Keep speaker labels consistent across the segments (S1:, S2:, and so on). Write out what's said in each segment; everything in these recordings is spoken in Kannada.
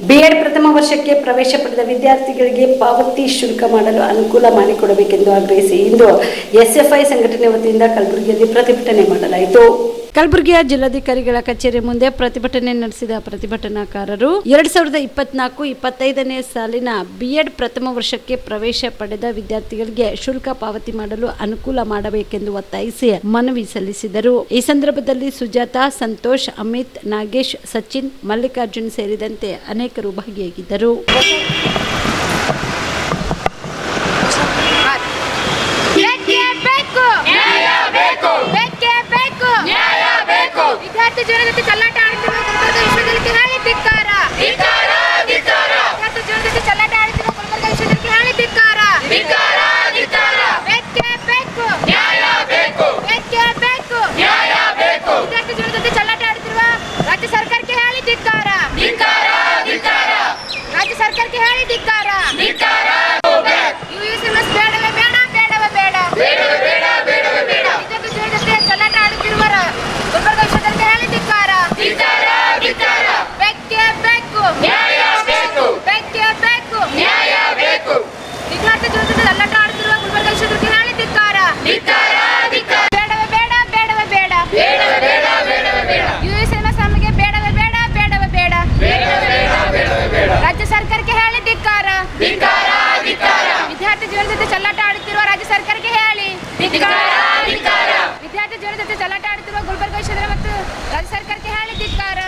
S1: ಬಿಎಡ್ ಪ್ರಥಮ ವರ್ಷಕ್ಕೆ ಪ್ರವೇಶ ಪಡೆದ ವಿದ್ಯಾರ್ಥಿಗಳಿಗೆ ಪಾವತಿ ಶುಲ್ಕ ಮಾಡಲು ಅನುಕೂಲ ಮಾಡಿಕೊಡಬೇಕೆಂದು ಆಗ್ರಹಿಸಿ ಇಂದು ಎಸ್ಎಫ್ಐ ಸಂಘಟನೆ ವತಿಯಿಂದ ಕಲಬುರಗಿಯಲ್ಲಿ ಪ್ರತಿಭಟನೆ ಮಾಡಲಾಯಿತು. ಕಲಬುರಗಿಯ ಜಿಲ್ಲಾಧಿಕಾರಿಗಳ ಕಚೇರಿ ಮುಂದೆ ಪ್ರತಿಭಟನೆ ನಡೆಸಿದ ಪ್ರತಿಭಟನಾಕಾರರು ಎರಡ್ ಸಾವಿರದ ಇಪ್ಪತ್ನಾಲ್ಕು, ಇಪ್ಪತ್ತೈದನೇ ಸಾಲಿನ ಬಿಎಡ್ ಪ್ರಥಮ ವರ್ಷಕ್ಕೆ ಪ್ರವೇಶ ಪಡೆದ ವಿದ್ಯಾರ್ಥಿಗಳಿಗೆ ಶುಲ್ಕ ಪಾವತಿ ಮಾಡಲು ಅನುಕೂಲ ಮಾಡಬೇಕೆಂದು ಒತ್ತಾಯಿಸಿ ಮನವಿ ಸಲ್ಲಿಸಿದರು. ಈ ಸಂದರ್ಭದಲ್ಲಿ ಸುಜಾತಾ, ಸಂತೋಷ್, ಅಮಿತ್, ನಾಗೇಶ್, ಸಚಿನ್, ಮಲ್ಲಿಕಾರ್ಜುನ್ ಸೇರಿದಂತೆ ಅನೇಕರು ಭಾಗಿಯಾಗಿದ್ದರು
S2: ಬೇಕೇ ಬೇಕು ನ್ಯಾಯ ಬೇಕು ಬೇಕೇ ಬೇಕು ನ್ಯಾಯ ಬೇಕು ವಿದ್ಯಾರ್ಥಿ ಜೀವನ ಜೊತೆ ಚೆಲ್ಲಾಟ ಆಡುತ್ತಿರುವ ಗುಲ್ಬರ್ಗ ವಿಶ್ವವಿದ್ಯಾಲಯಕ್ಕೆ ಹೇಳಿ ಧಿಕ್ಕಾರ ಧಿಕ್ಕಾರ ಧಿಕ್ಕಾರ ವಿದ್ಯಾರ್ಥಿ ಜೀವನ ಜೊತೆ ಚೆಲ್ಲಾಟ ಆಡುತ್ತಿರುವ ಗುಲ್ಬರ್ಗ ವಿಶ್ವವಿದ್ಯಾಲಯಕ್ಕೆ ಹೇಳಿ ಧಿಕ್ಕಾರ ಧಿಕ್ಕಾರ ಧಿಕ್ಕಾರ ಬೇಕೇ ಬೇಕು ನ್ಯಾಯ ಬೇಕು ಬೇಕೇ ಬೇಕು ನ್ಯಾಯ ಬೇಕು ವಿದ್ಯಾರ್ಥಿ ಜೀವನ ಜೊತೆ ಚೆಲ್ಲಾಟ ಆಡುತ್ತಿರುವ ರಾಜ್ಯ ಸರ್ಕಾರಕ್ಕೆ ಹೇಳಿ ಧಿಕ್ಕಾರ ಧಿಕ್ಕಾರ ಧಿಕ್ಕಾರ ರಾಜ್ಯ ಸರ್ಕಾರಕ್ಕೆ ಹೇಳಿ ಧಿಕ್ಕಾರ ಧಿಕ್ಕಾರ ಯುಎಸ್ಎಂಎಸ್ ಬೇಡವೇ ಬೇಡ ಬೇಡವೇ ಬೇಡ ಬೇಡವೇ ಬೇಡ ಬೇಡವೇ ಬೇಡ ವಿದ್ಯುತ್ ಜೊತೆ ಜೊತೆ ಚೆಲ್ಲಾಟ ಆಡುತ್ತಿರುವ ಗುಲ್ಬರ್ಗ ವಿಶ್ವವಿದ್ಯಾಲಯಕ್ಕೆ ಹೇಳಿ ಧಿಕ್ಕಾರ ಧಿಕ್ಕಾರ ಧಿಕ್ಕಾರ ಬೇಕೇ ಬೇಕು ನ್ಯಾಯ ಬೇಕು ಬೇಕೇ ಬೇಕು ನ್ಯಾಯ ಬೇಕು ವಿದ್ಯಾರ್ಥಿ ಜೊತೆ ಚೆಲ್ಲಾಟ ಆಡುತ್ತಿರುವ ಗುಲ್ಬರ್ಗ ಸರ್ಕಾರಕ್ಕೆ ಹೇಳಿ ಧಿಕ್ಕಾರ. ಧಿಕ್ಕಾರ. ಧಿಕ್ಕಾರ ಬೇಡವೇ ಬೇಡ ಬೇಡವೇ ಬೇಡ ಬೇಡವೇ ಬೇಡ ಬೇಡವೇ ಬೇಡ ಯುಎಸ್ಎಂಎಸ್ ನಮಗೆ ಬೇಡವೇ ಬೇಡ ಬೇಡವೇ ಬೇಡ ಬೇಡವೇ ಬೇಡ ಬೇಡವೇ ಬೇಡ ರಾಜ್ಯ ಸರ್ಕಾರಕ್ಕೆ ಹೇಳಿ ಧಿಕ್ಕಾರ ಧಿಕ್ಕಾರ ಧಿಕ್ಕಾರ ವಿದ್ಯಾರ್ಥಿ ಜೀವನ ಜೊತೆ ಚೆಲ್ಲಾಟ ಆಡುತ್ತಿರುವ ರಾಜ್ಯ ಸರ್ಕಾರಕ್ಕೆ ಹೇಳಿ ಧಿಕ್ಕಾರ ಧಿಕ್ಕಾರ ವಿದ್ಯಾರ್ಥಿ ಜೀವನ ಜೊತೆ ಚಲಾಟ ಆಡುತ್ತಿರುವ ಗುಲ್ಬರ್ಗ ಮತ್ತು ರಾಜ್ಯ ಸರ್ಕಾರಕ್ಕೆ ಹೇಳಿ ಧಿಕ್ಕಾರ.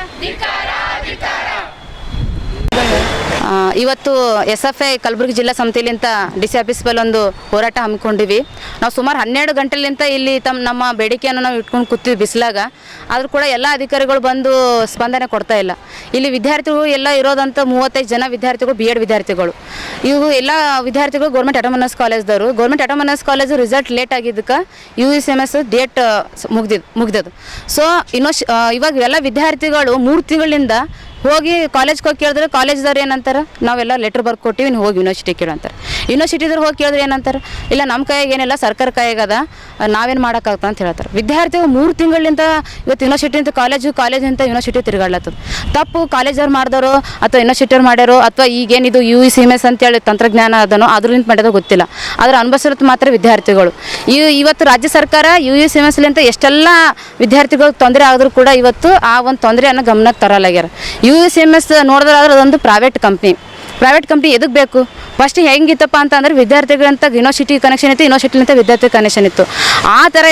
S3: ಇವತ್ತು ಎಸ್ ಎಫ್ ಐ ಕಲಬುರಗಿ ಜಿಲ್ಲಾ ಸಮಿತಿಲಿಂತ ಡಿ ಸಿ ಒಂದು ಹೋರಾಟ ಹಮ್ಮಿಕೊಂಡಿವಿ ನಾವು ಸುಮಾರು ಹನ್ನೆರಡು ಗಂಟೆಲಿಂತ ಇಲ್ಲಿ ತಮ್ಮ ನಮ್ಮ ಬೇಡಿಕೆಯನ್ನು ನಾವು ಇಟ್ಕೊಂಡು ಕೂತೀವಿ ಬಿಸಿಲಾಗ. ಆದರೂ ಕೂಡ ಎಲ್ಲ ಅಧಿಕಾರಿಗಳು ಬಂದು ಸ್ಪಂದನೆ ಕೊಡ್ತಾ ಇಲ್ಲ. ಇಲ್ಲಿ ವಿದ್ಯಾರ್ಥಿಗಳು ಎಲ್ಲ ಇರೋದಂಥ ಮೂವತ್ತೈದು ಜನ ವಿದ್ಯಾರ್ಥಿಗಳು ಬಿ ಎಡ್ ವಿದ್ಯಾರ್ಥಿಗಳು. ಇವು ಎಲ್ಲ ವಿದ್ಯಾರ್ಥಿಗಳು government autonomous ಕಾಲೇಜ್ದವರು. Government autonomous college result late ಆಗಿದ್ದಕ್ಕೆ U S M S date ಮುಗ್ದಿದ್ದು ಮುಗ್ದದು ಸೊ ಇನ್ನೂ ಇವಾಗ ಎಲ್ಲ ವಿದ್ಯಾರ್ಥಿಗಳು ಮೂರು ತಿಂಗಳಿಂದ ಹೋಗಿ ಕಾಲೇಜ್ಗೆ ಹೋಗಿ ಕೇಳಿದ್ರೆ ಕಾಲೇಜ್ದವ್ರು ಏನಂತಾರೆ? ನಾವೆಲ್ಲ ಲೆಟ್ರ್ ಬರ್ದು ಕೊಟ್ಟಿವಿ ನೀವು ಹೋಗಿ ಯೂನಿವರ್ಸಿಟಿ ಕೇಳಂತಾರೆ ಯೂನಿವರ್ಸಿಟಿದವ್ರು ಹೋಗಿ ಕೇಳಿದ್ರೆ ಏನಂತಾರೆ? ಇಲ್ಲ ನಮ್ಮ ಕೈಯಾಗ ಏನಿಲ್ಲ, ಸರ್ಕಾರ ಕೈಯಾಗದ ನಾವೇನು ಮಾಡೋಕ್ಕಾಗ್ತದೆ ಅಂತ ಹೇಳ್ತಾರೆ. ವಿದ್ಯಾರ್ಥಿಗಳು ಮೂರು ತಿಂಗಳಿಂದ ಇವತ್ತು ಯೂನಿವರ್ಸಿಟಿ ಅಂತ ಕಾಲೇಜು ಕಾಲೇಜಿಂದ ಯೂನಿವರ್ಸಿಟಿ ತಿರುಗಾಡ್ಲತ್ತದ. ತಪ್ಪು ಕಾಲೇಜವ್ರು ಮಾಡಿದವರು ಅಥವಾ ಯೂನಿವರ್ಸಿಟಿಯವ್ರು ಮಾಡ್ಯಾರೋ ಅಥವಾ ಈಗೇನಿದು U E C M S ಅಂತೇಳಿ ತಂತ್ರಜ್ಞಾನ ಅದನ್ನು ಅದ್ರಿಂದ ಮಾಡೋದು ಗೊತ್ತಿಲ್ಲ. ಆದರೆ ಅನುಭವಿಸಿರೋದು ಮಾತ್ರ ವಿದ್ಯಾರ್ಥಿಗಳು. ಈ ಇವತ್ತು ರಾಜ್ಯ ಸರ್ಕಾರ ಯು ಇ ಸಿ ಎಂ ಎಸ್ಲಿಂತ ಎಷ್ಟೆಲ್ಲ ವಿದ್ಯಾರ್ಥಿಗಳಿಗೆ ತೊಂದರೆ ಆದರೂ ಕೂಡ ಇವತ್ತು ಆ ಒಂದು ತೊಂದರೆಯನ್ನು ಗಮನಕ್ಕೆ ತರಲಾಗ್ಯಾರ. U E CMS M S ನೋಡಿದ್ರೆ ಅದೊಂದು ಪ್ರೈವೇಟ್ ಕಂಪ್ನಿ ಪ್ರೈವೇಟ್ ಕಂಪ್ನಿ ಎದಕ್ಕೆ ಬೇಕು? ಫಸ್ಟ್ ಹೆಂಗಿತ್ತಪ್ಪ ಅಂತಂದ್ರೆ ವಿದ್ಯಾರ್ಥಿಗಳಂತ ಯೂನಿವರ್ಸಿಟಿ ಕನೆಕ್ಷನ್ ಇತ್ತು ಯೂನಿವರ್ಸಿಟಿಲಿಂತ ವಿದ್ಯಾರ್ಥಿ ಕನೆಕ್ಷನ್ ಇತ್ತು. ಆ ಥರ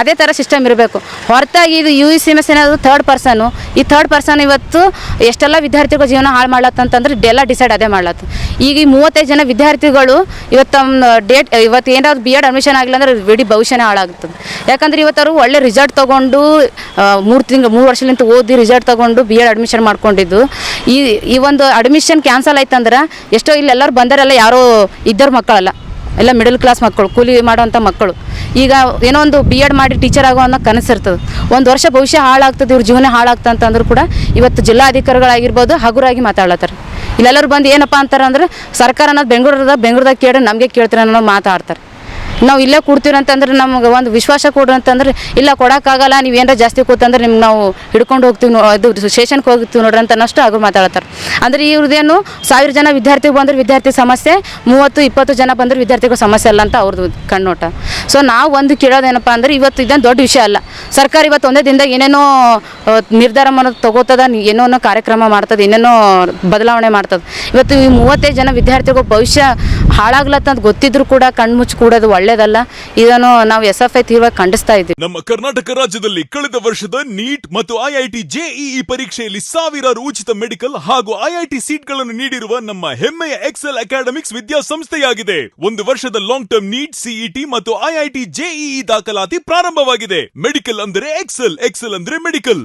S3: ಅದೇ ಥರ ಸಿಸ್ಟಮ್ ಇರಬೇಕು. ಹೊರತಾಗಿ ಇದು U E C M S ಏನಾದ್ರು ಥರ್ಡ್ ಪರ್ಸನು ಈ ಥರ್ಡ್ ಪರ್ಸನ್ ಇವತ್ತು ಎಷ್ಟೆಲ್ಲ ವಿದ್ಯಾರ್ಥಿಗಳ ಜೀವನ ಹಾಳು ಮಾಡ್ಲತ್ತಂತಂದ್ರೆ ಡೆಲ್ಲ ಡಿಸೈಡ್ ಅದೇ ಮಾಡ್ಲತ್ತು. ಈಗ ಈ ಮೂವತ್ತೈದು ಜನ ವಿದ್ಯಾರ್ಥಿಗಳು ಇವತ್ತು ಡೇಟ್ ಇವತ್ತು ಏನಾದ್ರು ಬಿ ಎಡ್ ಅಡ್ಮಿಷನ್ ಆಗಿಲ್ಲ ಅಂದ್ರೆ ಇಡೀ ಭವಿಷ್ಯನೇ ಹಾಳಾಗ್ತದೆ. ಯಾಕಂದ್ರೆ ಇವತ್ತು ಅವರು ಒಳ್ಳೆ ರಿಸಲ್ಟ್ ತೊಗೊಂಡು ಮೂರು ತಿಂಗಳು, ಮೂರು ವರ್ಷಲಿಂತ ಓದಿ ರಿಸಲ್ಟ್ ತೊಗೊಂಡು ಬಿ ಎಡ್ ಅಡ್ಮಿಷನ್ ಮಾಡ್ಕೊಂಡಿದ್ದು. ಈ ಈ ಒಂದು ಅಡ್ಮಿಷನ್ ಕ್ಯಾನ್ಸಲ್ ಆಯ್ತಂದ್ರೆ ಎಷ್ಟೋ ಇಲ್ಲಿ ಎಲ್ಲರೂ ಬಂದರೆಲ್ಲ ಯಾರೋ ಇದ್ದರು ಮಕ್ಕಳಲ್ಲ. ಎಲ್ಲ ಮಿಡಲ್ ಕ್ಲಾಸ್ ಮಕ್ಕಳು, ಕೂಲಿ ಮಾಡುವಂಥ ಮಕ್ಕಳು. ಈಗ ಏನೋ ಒಂದು ಬಿ ಎಡ್ ಮಾಡಿ ಟೀಚರ್ ಆಗೋ ಅನ್ನೋ ಕನಸಿರ್ತದೆ ಒಂದು ವರ್ಷ ಭವಿಷ್ಯ ಹಾಳಾಗ್ತದೆ, ಇವ್ರ ಜೀವನ ಹಾಳಾಗ್ತದೆ ಅಂತಂದ್ರೂ ಕೂಡ ಇವತ್ತು ಜಿಲ್ಲಾಧಿಕಾರಿಗಳಾಗಿರ್ಬೋದು ಹಗುರಾಗಿ ಮಾತಾಡ್ಲತ್ತಾರೆ. ಇಲ್ಲೆಲ್ಲರೂ ಬಂದು ಏನಪ್ಪ ಅಂತಾರೆ ಅಂದ್ರೆ ಸರ್ಕಾರ ಅನ್ನೋದು ಬೆಂಗಳೂರದ ಬೆಂಗಳೂರದಾಗ ಕೇಳಿ ನಮಗೆ ಕೇಳ್ತಾರೆ ಅನ್ನೋ ಮಾತಾಡ್ತಾರೆ. ನಾವು ಇಲ್ಲೇ ಕೊಡ್ತೀವಿ ಅಂತಂದ್ರೆ ನಮ್ಗೆ ಒಂದು ವಿಶ್ವಾಸ ಕೊಡ್ರಿ ಅಂತಂದ್ರೆ, ಇಲ್ಲ ಕೊಡೋಕ್ಕಾಗಲ್ಲ, ನೀವು ಏನಾರ ಜಾಸ್ತಿ ಕೂತಂದ್ರೆ ನಿಮ್ಗೆ ನಾವು ಹಿಡ್ಕೊಂಡು ಹೋಗ್ತೀವಿ ಅದು ಸ್ಟೇಷನ್ಗೆ ಹೋಗ್ತೀವಿ ನೋಡ್ರಿ ಅಂತ ಅನ್ನಷ್ಟು ಅವ್ರು ಮಾತಾಡ್ತಾರೆ. ಅಂದ್ರೆ ಇವ್ರದ್ದೇನು ಸಾವಿರ ಜನ ವಿದ್ಯಾರ್ಥಿ ಬಂದ್ರೆ ವಿದ್ಯಾರ್ಥಿ ಸಮಸ್ಯೆ, ಮೂವತ್ತು, ಇಪ್ಪತ್ತು ಜನ ಬಂದ್ರೆ ವಿದ್ಯಾರ್ಥಿಗಳ ಸಮಸ್ಯೆ ಅಲ್ಲ ಅಂತ ಅವ್ರದ್ದು ಕಣ್ಣೋಟ. ಸೊ ನಾವು ಒಂದು ಕೇಳೋದೇನಪ್ಪ ಅಂದ್ರೆ ಇವತ್ತು ಇದೊಂದು ದೊಡ್ಡ ವಿಷಯ ಅಲ್ಲ. ಸರ್ಕಾರ ಇವತ್ತು ಒಂದೇ ದಿನದಾಗ ಏನೇನೋ ನಿರ್ಧಾರ ಮಾಡೋದು ತಗೋತದ ಏನೋ ಕಾರ್ಯಕ್ರಮ ಮಾಡ್ತದೆ, ಏನೇನೋ ಬದಲಾವಣೆ ಮಾಡ್ತದೆ. ಇವತ್ತು ಈ ಮೂವತ್ತೈದು ಜನ ವಿದ್ಯಾರ್ಥಿಗಳು ಭವಿಷ್ಯ ಹಾಳಾಗ್ಲತ್ತಂತ ಗೊತ್ತಿದ್ರು ಕೂಡ ಕಣ್ಮುಚ್ಚಿ ಕೂಡೋದು ಒಳ್ಳೇದಲ್ಲ. ಇದನ್ನು ನಾವು ಎಸ್ ಎಫ್ ಐ ತೀರ್ವ ಖಂಡಿಸ್ತಾ ಇದ್ದೀವಿ.
S4: ನಮ್ಮ ಕರ್ನಾಟಕ ರಾಜ್ಯದಲ್ಲಿ ಕಳೆದ ವರ್ಷದ ನೀಟ್ ಮತ್ತು ಐಐಟಿ ಜೆಇಇ ಪರೀಕ್ಷೆಯಲ್ಲಿ ಸಾವಿರಾರು ಉಚಿತ ಮೆಡಿಕಲ್ ಹಾಗೂ ಐಐಟಿ ಸೀಟ್ಗಳನ್ನು ನೀಡಿರುವ ನಮ್ಮ ಹೆಮ್ಮೆಯ ಎಕ್ಸೆಲ್ ಅಕಾಡೆಮಿಕ್ಸ್ ವಿದ್ಯಾಸಂಸ್ಥೆಯಾಗಿದೆ. ಒಂದು ವರ್ಷದ ಲಾಂಗ್ ಟರ್ಮ್ ನೀಟ್ ಸಿಇಟಿ ಮತ್ತು ಐಐಟಿ ಜೆಇಇ ದಾಖಲಾತಿ ಪ್ರಾರಂಭವಾಗಿದೆ. ಮೆಡಿಕಲ್ ಅಂದರೆ ಎಕ್ಸೆಲ್ ಎಕ್ಸೆಲ್ ಅಂದ್ರೆ ಮೆಡಿಕಲ್.